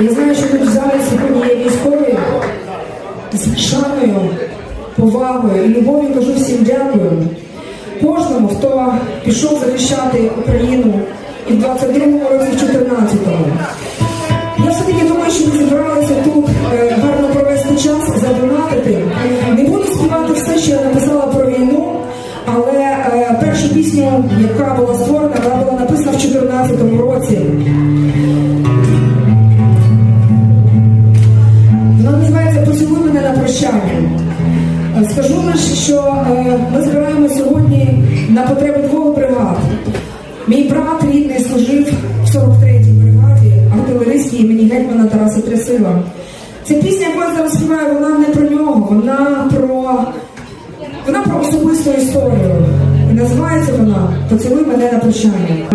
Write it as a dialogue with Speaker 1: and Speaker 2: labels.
Speaker 1: Я знаю, що тут в залі сьогодні є військові з шаною, повагою і любов'ю кажу всім дякую. Кожному, хто пішов захищати Україну і в 22-му році, в 14-му. Я все-таки думаю, що ми зібралися тут е, гарно провести час, задонатити. Не буду співати все, що я написала про війну, але е, першу пісню, яка була створена, вона була написана в 14-му році. Мене на прощання. Е, Скажу лише, що е, ми збираємо сьогодні на потреби двох бригад. Мій брат рідний служив в 43-й бригаді артилерійській імені гетьмана Тараса Трясила. Ця пісня, яку я зараз співаю, вона не про нього, вона про вона про особисту історію. І називається вона Поцілуй мене на прощання.